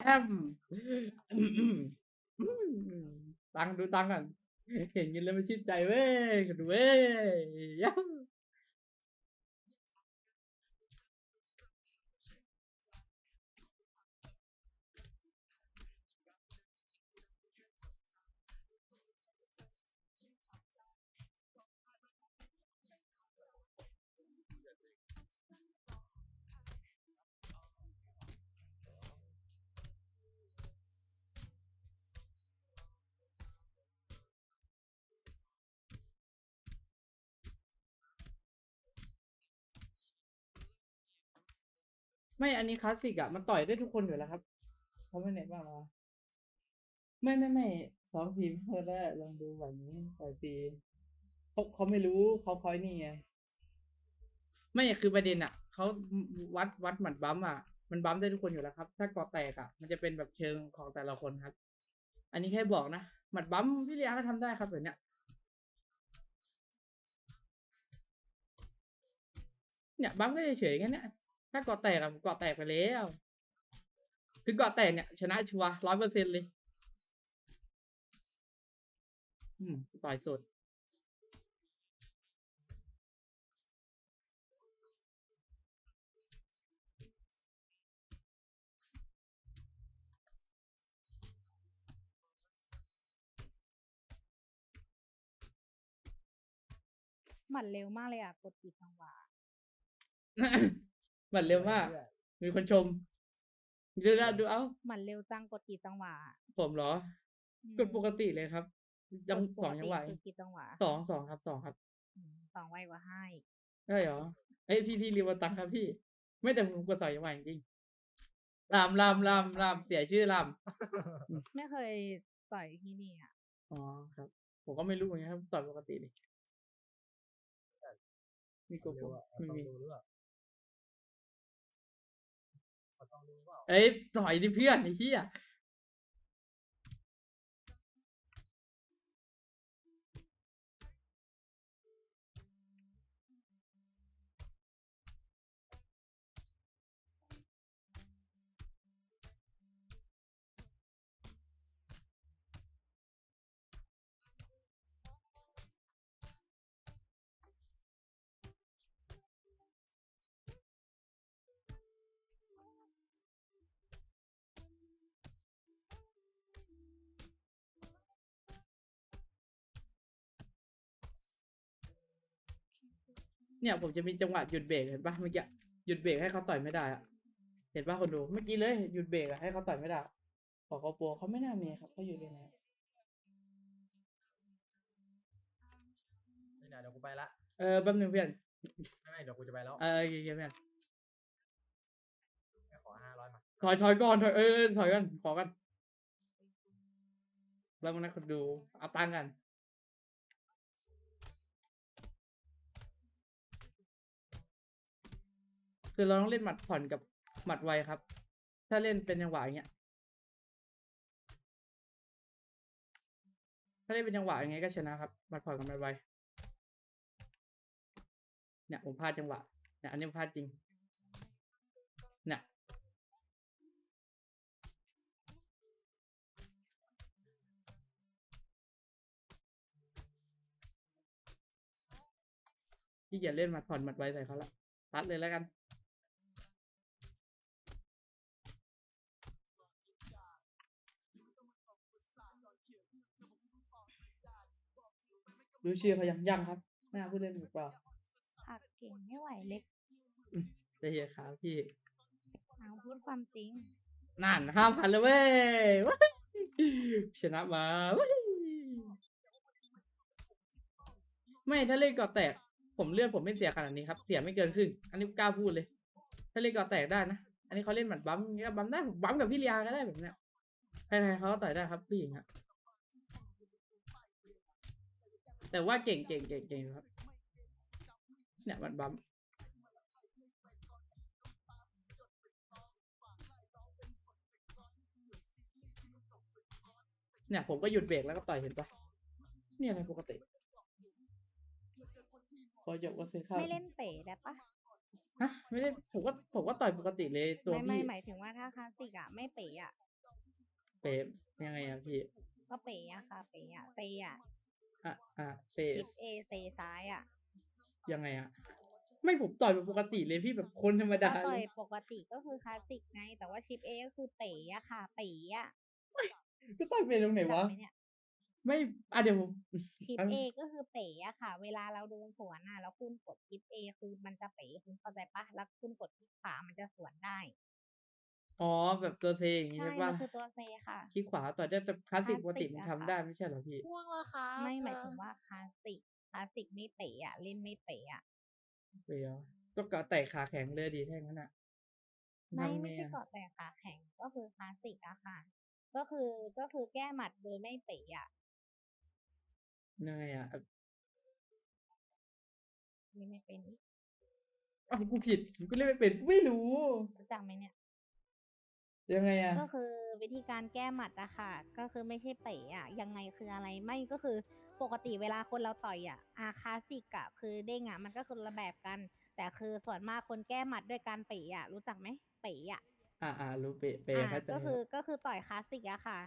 แอมตังดูตังก่อนเห็นเงินแล้วมันชื่นใจเว้ยดูเว้ย ไม่อันนี้คลาสสิกอะมันต่อยได้ทุกคนอยู่แล้วครับเขาไม่เน็ตบ้างเหรอไม่ไม่ไม่สองทีมเพิ่มได้ลองดูแบบนี้ต่อยฟรีเขาเขาไม่รู้เขาคอยนี่ไงไม่คือประเด็นอะเขาวัดวัดหมัดบัมอะมันบัมได้ทุกคนอยู่แล้วครับ ถ้ากอแตกอะมันจะเป็นแบบเชิงของแต่ละคนครับ อันนี้แค่บอกนะหมัดบัมพี่เลียก็ทำได้ครับแบบเนี้ยเนี่ยบัมก็เฉยๆแค่นี้ ถ้าเกาะแตกอะเกาะแตกไปแล้วคือเกาะแตกเนี่ยชนะชัวร้อยเปอร์เซ็นเลย อืมต่อยสดหมัดเร็วมากเลยอะกดกี่จังหวะ มันเร็วมาก มีคนชมดูนะดูเอ้า หมัดเร็วจังกดกี่จังหวะผมเหรอ อืกดปกติเลยครับยังกดปสอกงยังติไหวคือกี่จังหวะสองสองครับสองครับอืมสองไวกว่าให้ได้เหรอเอ้ยพี่พี่รีวตังครับพี่ ไม่แต่ผมกดสองยังไหวจริงๆลามลามลามลามเสียชื่อลามไม่เคยต่อยที่นี่อะอ๋อครับ ผมก็ไม่รู้เหมือนกันครับต่อยปกติเลยมีโกเร็โก้วอะไม่ต้องมี ดูหรือเปล่าเขา เอ้ยต่อยดิเพื่อนไอ้เหี้ย เนี่ยผมจะมีจังหวะหยุดเบรกเห็นปะเมื่อกี้หยุดเบรกให้เขาต่อยไม่ได้อะเห็นปะคนดูเมื่อกี้เลยหยุดเบรกอะให้เขาต่อยไม่ได้ขอเขาปัวเขาไม่น่ามีครับเขาอยู่ในไหนนี่นะเดี๋ยวกูไปละเออแป๊บนึงเพื่อนไม่ไม่เดี๋ยวกูจะไปแล้วเออโอเคโอเคเพื่อนขอห้าร้อยมาถอยถอยก่อนถอยเออเออถอยกันขอกันแล้วมันนะคนดูเอาตังค์กัน คือเราต้องเล่นหมัดผ่อนกับหมัดไวครับ ถ้าเล่นเป็นจังหวะอย่างเงี้ย ถ้าเล่นเป็นจังหวะอย่างเงี้ยก็ชนะครับหมัดผ่อนกับหมัดไว เนี่ยผมพลาดจังหวะ เนี่ยอันนี้พลาดจริง เนี่ยที่อย่าเล่นหมัดผ่อนหมัดไวใส่เขาละตัดเลยแล้วกัน รู้ชื่อเขายังยังครับหน้าผู้เล่นหรือเปล่าผักเก่งไม่ไหวเล็กจะเฮียครับพี่เอาพูดความจริงนั่นห้าพันแล้วเว้ยว้ายชนะมาเว้ยไม่ถ้าเล่นก่อแตก ผมเลื่อนผมไม่เสียขนาดนี้ครับ เสียไม่เกินครึ่งอันนี้กล้าพูดเลย ถ้าเล่นก่อแตกได้นะอันนี้เขาเล่นหมัดบัมป์อย่างเงี้ยบัมป์ได้ผมบัมป์กับพี่เลียก็ได้แบบเนี้ยใครๆเขาก็ต่อยได้ครับผู้หญิงอะ แต่ว่าเก่งเก่งเก่งเก่งอยู่ครับ เนี่ยหมัดบัมป์เนี่ยผมก็หยุดเบรกแล้วก็ต่อยเห็นปะเนี่ยอะไรปกติพอจบก็ซื้อข้าวไม่เล่นเป๋ได้ปะฮะไม่ได้ผมก็ผมก็ต่อยปกติเลยตัวไม่ไม่พี่หมายถึงว่าถ้าคลาสสิกอะไม่เป๋อะเป๋ยังไงอะพี่ ก็เป๋อะค่ะเป๋อะเซอะ อะอะเซชิปเอเซซ้ายอะยังไงอะไม่ผมต่อยแบบปกติเลยพี่แบบคนธรรมก็ดาต่เลอยยปกติก็คือคลาสสิกไง แต่ว่าชิปเอก็คือเป๋อะค่ะ เป๋อะจะต่อยเป็นตรงไหนจำวะไหมเนี่ยไม่อะเดี๋ยวผมชิปแป๊บเอนึงก็คือเป๋อะค่ะ เวลาเราโดนสวนอะแล้วคุณกดชิปเอคือมันจะเป๋คุณเข้าใจปะแล้วคุณกดคลิกขวามันจะสวนได้ อ๋อ แบบตัวเซอย่างงี้ใช่ใช่มัปะนคือตัวเซค่ะ คลิกขวาต่อยได้แต่คลาสสิกคปลากสสิติกมันอะทำค่ะ ได้ไม่ใช่เหรอพี่ ง่วงแล้วครับไม่หมายเธอถึงว่าคลาสสิกคลาสสิกไม่เป๋อะเล่นไม่เป๋อะเป๋เหรอก็เกาะแต่ขาแข็งเลยดีแท่งั้นอะไม่ทำไม่งใช่อะเกาะแต่ขาแข็งก็คือคลาสสิกอะค่ะ ก็คือก็คือแก้หมัดโดยไม่เป๋อะยังไงอะนี่ไม่เป็นอีกอ้าวกูผิดกูเล่นไม่เป็นกูไม่รู้รู้จักไหมเนี่ย ยังไงอะก็คือวิธีการแก้หมัดอะค่ะ ก็คือไม่ใช่เป๋อะยังไงคืออะไรไม่ก็คือปกติเวลาคนเราต่อยอะอาคลาสสิกอะคือเด้งอะมันก็คนละแบบกัน แต่คือส่วนมากคนแก้หมัดด้วยการเป๋อะรู้จักไหมเป๋อะอ่าอ่ารู้เป๋เป๋อ่าเข้าใจก็คือครับก็คือต่อยคลาสสิกอะค่ะ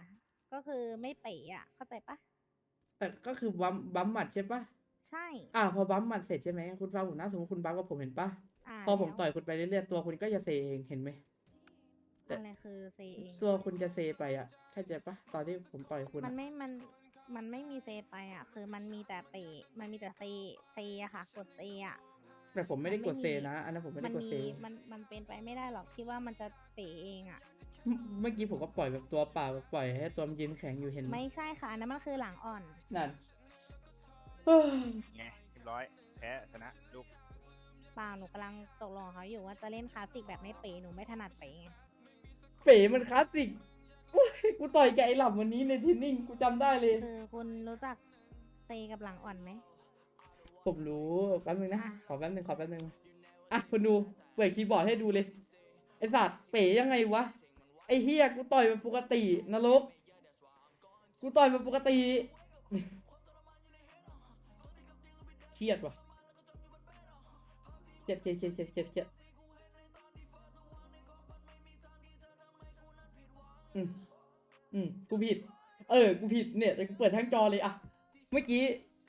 ก็คือไม่เป๋อะเข้าใจปะแต่ก็คือบัมบัมหมัดใช่ปะใช่อ่าพอบัมหมัดเสร็จใช่ไหมคุณฟังผมนะสมมติคุณบัมกับผมเห็นปะอ่าพอผมแล้ว ต่อยคุณไปเรื่อยๆตัวคุณก็จะเซเองเห็นไหมแต่ อะไรคือเซเองตัวคุณจะเซไปอะเข้าใจปะตอนที่ผมต่อยคุณมันอะไม่มันมันไม่มีเซไปอะ คือมันมีแต่เปะมันมีแต่เซเซอะค่ะ กดเซอะแต่ผมไม่ได้มันกไม่ดเซมีนะ อันนั้นผมไม่มัได้กดมีเซ มันมันเป็นไปไม่ได้หรอกที่ว่ามันจะเปะเองอะเมื่อเมื่อกี้ผมก็ปล่อยแบบตัวเปล่าแบบปล่อยให้ตัวมันยืนแข็งอยู่เห็นไหมไม่ใช่ค่ะอันนั้นมันคือหลังอ่อน นั่นเฮ้ยไงเรียบร้อยแพ้ชนะลูกเปล่าหนูกำลังตกลงกับเขาอยู่ว่าจะเล่นคลาสสิกแบบไม่เปะหนูไม่ถนัดเปะไง เป๋มันคลาสสิกโอ้ยกูต่อยกับไอ้หลับวันนี้ในเทรนนิ่งกูจำได้เลย คือคุณรู้จักเซกับหลังอ่อนไหม ผมรู้แป๊บนึงนะ อะ ขอแป๊บนึงขอแป๊บนึงอะคุณดูเปิดคีย์บอร์ดให้ดูเลยไอสัตว์เป๋ยังไงวะไอเฮียกูต่อยแบบปกตินรกกูต่อยแบบปกติ เครียดว่ะเครียดเครียดเครียดเครียดเครียดเครียด อืมอืมกูผิด เออ กูผิดเนี่ยเดี๋ยวกูเปิดทั้งจอเลยอะเมื่อกี้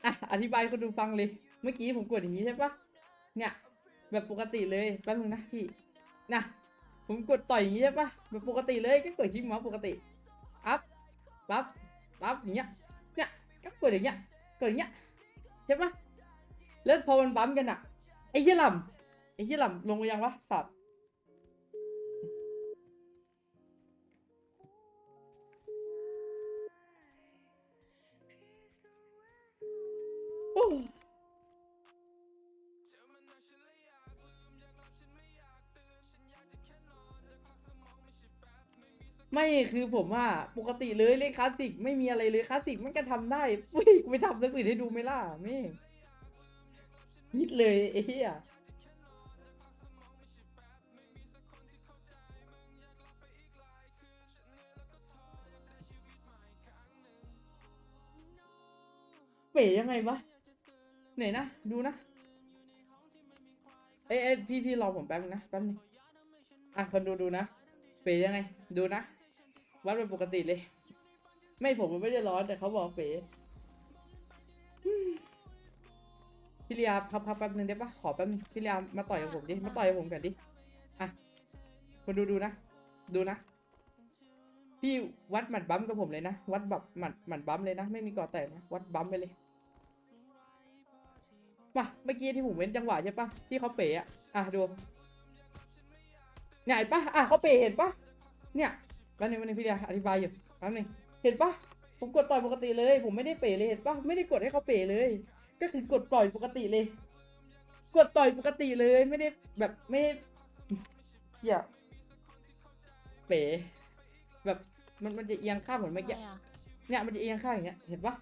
อะอธิบายคนดูฟังเลย เมื่อกี้ผมกดอย่างนี้ใช่ปะเนี่ย แบบปกติเลยแป๊บนึงนะพี่นะผมกดต่อยอย่างนี้ใช่ปะแบบปกติเลยก็กดคลิกเมาส์ปกติอัพปั๊บปั๊บอย่างเงี้ยเนี่ยก็กดอย่างเงี้ยกดอย่างเงี้ยใช่ปะแล้วพอมันบัมกันอะไอ้เหี้ยลำไอ้เหี้ยลำลงไปยังวะสัตว์ ไม่คือผมว่าปกติเลยเล่นคลาสสิกไม่มีอะไรเลยคลาสสิกมันก็ทำได้เฮ้ยกูไปทำสักอื่นให้ดูไหมล่ะนี่นิดเลยไอ้เหี้ยเป๋ยังไงวะ ไหนนะดูนะเอ้ยพี่พี่รอผมแป๊บนึงนะแป๊บนึงอะคนดูดูนะเป๋ยังไง ดูนะวัดเป็นปกติเลย ไม่ผมมันไม่ได้ร้อนแต่เขาบอกเป๋พี่เลียพับพับแป๊บนึงได้ปะขอแป๊บนึงพี่เลียมาต่อยกับผมดิมาต่อยกับผมกันดิอะคนดูดูนะดูนะ พี่วัดหมัดบัมกับผมเลยนะวัดแบบหมัดหมัดบัมเลยนะ ไม่มีก่อแตกนะวัดบัมไปเลย มาเมื่อกี้ที่ผมเว้นจังหวะใช่ปะที่เขาเป๋อะอะดูเนี่ยเห็นปะอะเขาเป๋เห็นปะเนี่ยแป๊บนึงแป๊บนึงพี่เลียอธิบายอยู่แป๊บนึงเห็นปะผมกดต่อยปกติเลย ผมไม่ได้เป๋เลยเห็นปะไม่ได้กดให้เขาเป๋เลย ก็คือกดต่อยปกติเลย กดต่อยปกติเลยไม่ได้แบบไม่ได้เที่ยเป๋แบบมันมันจะเอียงข้างเหมือนเมื่อกี้ทำไมอะเนี่ยมันจะเอียงข้างอย่างเงี้ยเห็นปะ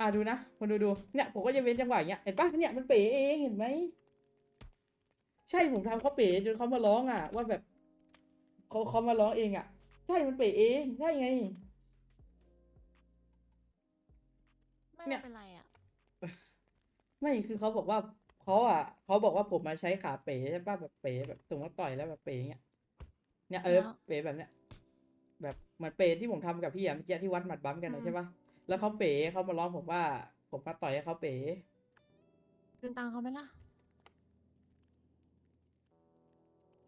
อะดูนะคนดูดูเนี่ยผมก็จะเว้นจังหวะอย่างเงี้ยเห็นปะเนี่ยมันเป๋เองเห็นไหมใช่ผมทำเขาเป๋จนเขามาร้องอะ ว่าแบบเขาเขามาร้องเองอะ ใช่มันเป๋เองใช่ไง ไม่เนี่ยได้เป็นไรอะ ไม่คือเขาบอกว่าเขาอะเขาบอกว่าผมมาใช้ขาเป๋ใช่ปะแบบเป๋แบบสมมติว่าต่อยแล้วแบบเป๋อย่างเงี้ยเนี่ยเออแล้ว เป๋แบบเนี้ยแบบเหมือนเป๋ที่ผมทำกับพี่อะเมื่อกี้ที่วัดหมัดบั๊มกันอืนะมใช่ปะ แล้วเขาเป๋เขามาร้องผมว่า ผมมาต่อยให้เขาเป๋คืนตังค์เขาไหมล่ะ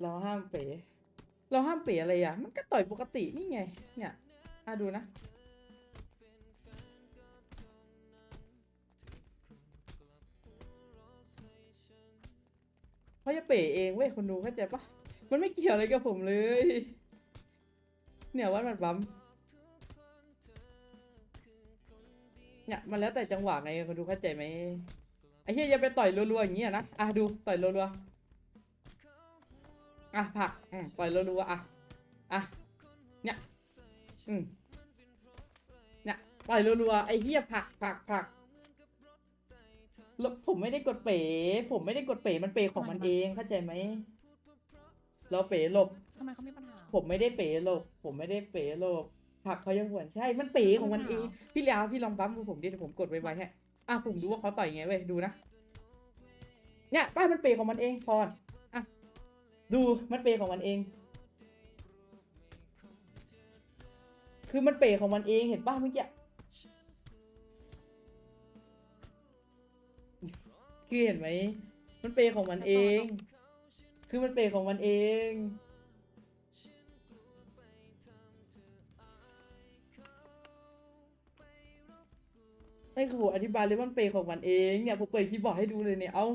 เราห้ามเป๋เราห้ามเป๋อะไรอะ มันก็ต่อยปกตินี่ไง เนี่ยอะดูนะ เขาจะเป๋เองเว้ยคนดูเข้าใจปะมันไม่เกี่ยวอะไรกับผมเลย เนี่ยวัดมันบัม เนี่ยมันแล้วแต่จังหวะไงคนดูเข้าใจไหมไอ้เหี้ยอย่าไปต่อยรัวๆอย่างเงี้ยนะอะดูต่อยรัวๆอะผลักอืมต่อยรัวๆอะอะเนี่ยอืมเนี่ยต่อยรัวๆไอ้เหี้ยผลักผลักผลักแล้วผมไม่ได้กดเป๋ ผมไม่ได้กดเป๋มันเป๋ของมันเองเข้าใจไหมเราเป๋หลบทำไมเขามีปัญหา ผมไม่ได้เป๋โลกผมไม่ได้เป๋โลก ผักเขายังหวนใช่ มันเป๋ของมันเองพี่เลียวพี่ลองบั๊มดูผมดิเดี๋ยวผมกดไว้ไว้ให้อะผมดูว่าเขาต่อยไงเว้ยดูนะเนี่ยป้ามันเป๋ของมันเองพอนอะดูมันเป๋ของมันเอง คือมันเป๋ของมันเองเห็นป้าเมื่อกี้คือเห็นไหมมันเป๋ของมันเอง คือมันเป๋ของมันเอง ไม่คือผมอธิบายเลยว่ามันเปย์ของมันเองเนี่ยผมเปิดคีย์บอร์ดให้ดูเลยเนี่ยเอา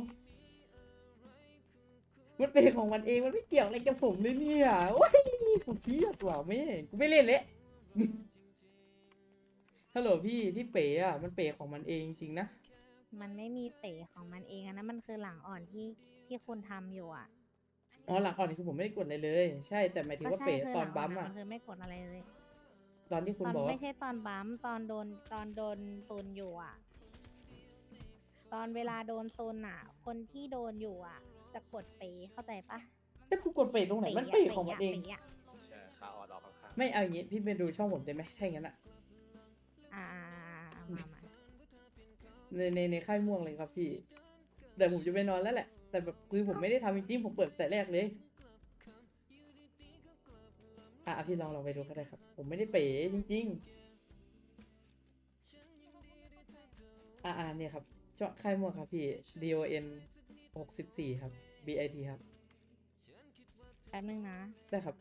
มันเปย์ของมันเองมันไม่เกี่ยวอะไรกับผมเลยเนี่ยโอ้ยกูเครียดว่ะไม่กูไม่เล่นเละฮัลโหลพี่ที่เป๋อะมันเป๋ของมันเองจริงๆนะมันไม่มีเป๋ของมันเองอันนั้นมันคือหลังอ่อนที่ที่คุณทำอยู่อะอ๋อหลังอ่อนนี่คือผมไม่ได้กดอะไรเลย ใช่แต่หมายถึงว่าก็ใช่เป๋คืตอนหลังบัมอะอะมันคือไม่กดอะไรเลย ตอนที่คุณตอนบอกว่าไม่ใช่ตอนบัมตอนโดนตอนโดนตูนอยู่อะ ตอนเวลาโดนตูนอะ คนที่โดนอยู่อะ จะกดเป๋เข้าใจปะแต่กูกดเป๋ตรงไหนมันะเป๋ของมันเอง ป๋ะใช่ขาอ่อนออกข้างไม่เอาอย่างงี้พี่ไปดูช่องผมได้ไหมถ้าอย่างนั้นอะอ่ามามาในในในค่ายม่วงเลยครับพี่ แต่ผมจะไปนอนแล้วแหละ แต่แบบคือผมไม่ได้ทำจริงๆผมเปิดแต่แรกเลย อะอะพี่ลองลองไปดูก็ได้ครับ ผมไม่ได้เป๋จริง ๆ อะอะเนี่ยครับช่องค่ายม่วงครับพี่ D O N หกสิบสี่ครับ B I T ครับ แป๊บนึงนะ ได้ครับ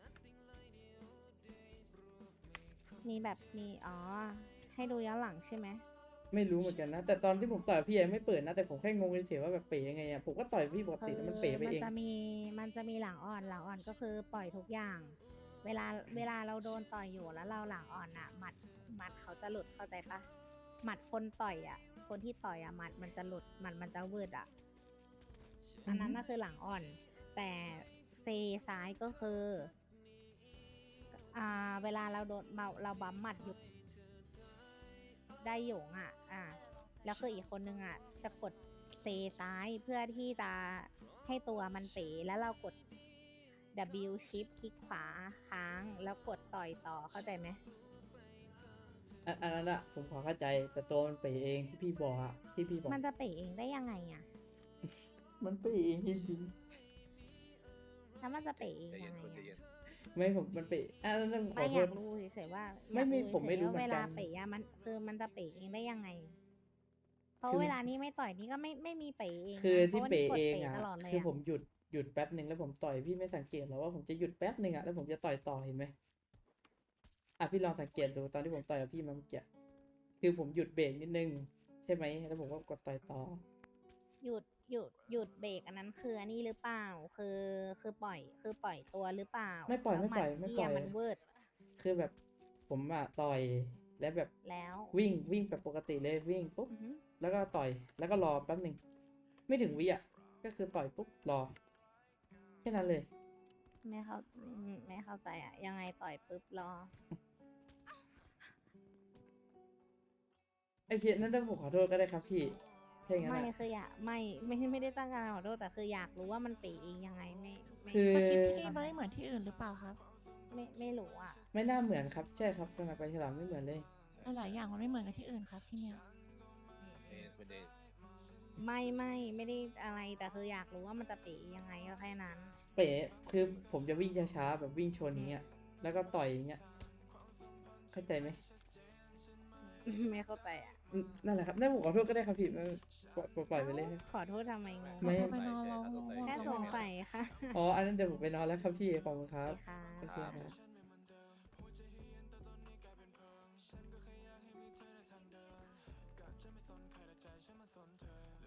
มีแบบมีอ๋อ ให้ดูย้อนหลังใช่ไหม ไม่รู้เหมือนกันนะ แต่ตอนที่ผมต่อยพี่ยังไม่เปิดนะ แต่ผมแค่งงเฉยๆว่าแบบเป๋ยังไงอะผมก็ต่อยพี่ปกติแต่มันเป๋ไปมัเองจะมี มันจะมีหลังอ่อน หลังอ่อนก็คือปล่อยทุกอย่าง เวลาเวลาเราโดนต่อยอยู่แล้วเราหลังอ่อนอะหมัดหมัดเขาจะหลุดเข้าใจปะหมัดคนต่อยอะ คนที่ต่อยอะหมัดมันจะหลุดหมัดมันจะวืดอะอันนั้นน่ะคือหลังอ่อน แต่เซซ้ายก็คือ อ่า เวลาเราโดนเราเราบัมหมัดอยู่ได้หยงอะ อ่า แล้วคืออีกคนนึงอะจะกดเซซ้ายเพื่อที่จะให้ตัวมันเป๋แล้วเรากด W shift คลิกขวาค้างแล้วกดต่อยต่อเข้าใจไหมอันอันนั้นอะผมขอเข้าใจแต่ตัวมันเป๋เองที่พี่บอกอะที่พี่บอกมันจะเป๋เองได้ยังไงอะมันเป๋เองจริงแล้วมันจะเป๋เองๆใจเย็ยันงไงคนใจเย็อะนไม่ผมมันเป๋อะนั่นขไม่อโทอยาษกรู้เฉยๆว่าไม่ไม่อยากผมไม่รู้เฉยๆว่าเหมือนเวลากันเป๋อะมันคือมันจะเป๋เองได้ยังไง เพราะคือ เวลานี้ไม่ต่อยนี่ก็ไม่ไม่มีเป๋เองนะคือพที่ราะว่าเป๋นี่กดเองอะตลอดเลย คืออะผมหยุด หยุดแป๊บหนึ่งแล้วผมต่อยพี่ไม่สังเกตหรอว่าผมจะหยุดแป๊บหนึ่งอะแล้วผมจะต่อยต่อเห็นไหมอะพี่ลองสังเกตดูตอนที่ผมต่อยกับพี่มาเมื่อกี้คือผมหยุดเบรกนิดนึง ใช่ไหมแล้วผมก็กดต่อยต่อ หยุดหยุดหยุดเบรกอันนั้นคืออันนี้หรือเปล่า คือคือปล่อย คือปล่อยตัวหรือเปล่าไม่ปล่อยแล้วไม่ปล่อยนไม่ที่ปล่อยอะมันเวิร์ดคือแบบผมอะต่อยแล้วแบบแล้ววิ่งวิ่งแบบปกติเลยวิ่งปุ๊บอือหือแล้วก็ต่อยแล้วก็รอแป๊บหนึ่งไม่ถึงวิอะก็คือต่อยปุ๊บรอแค่นั้นเลย ไม่เข้าอืมไม่เข้าใจอะยังไงต่อยปุ๊บรอ ไอ้เชียนั่นถ้าผมขอโทษก็ได้ครับพี่ถ้าอย่างนั้นไม่อะ คืออยากไม่ไม่ไม่ได้ตั้งการขอโทษแต่คืออยากรู้ว่ามันเป๋เองยังไงไม่ไม่คือ สคริปต์ที่นี่มันไม่เหมือนที่อื่นหรือเปล่าครับไม่ไม่รู้อะไม่น่าเหมือนครับ ใช่ครับขนาดไปฉลามไม่เหมือนเลย หลายๆอย่างมันไม่เหมือนกับที่อื่นครับที่เนี่ย เอ็นเป็นเด ไม่ไม่ไม่ได้อะไรแต่คืออยากรู้ว่ามันจะเป๋ยังไงก็แค่นั้น เป๋คือผมจะวิ่งช้าๆแบบวิ่งชนอย่างเงี้ย แล้วก็ต่อยอย่างเงี้ย เข้าใจไหมไม่เข้าใจอะอืมนั่นแหละครับนั่นผมขอโทษก็ได้ครับพี่ไม่ปล่อยปล่อยไปเลยครับ ขอโทษทำไมงงไม่ไปนอนเราง่วง แค่จัสงงเลยสัยค่ะอ๋อ อันนั้นเดี๋ยวผมไปนอนแล้วครับพี่ขอบคุณครับ ค่ะ โอเคครับเออ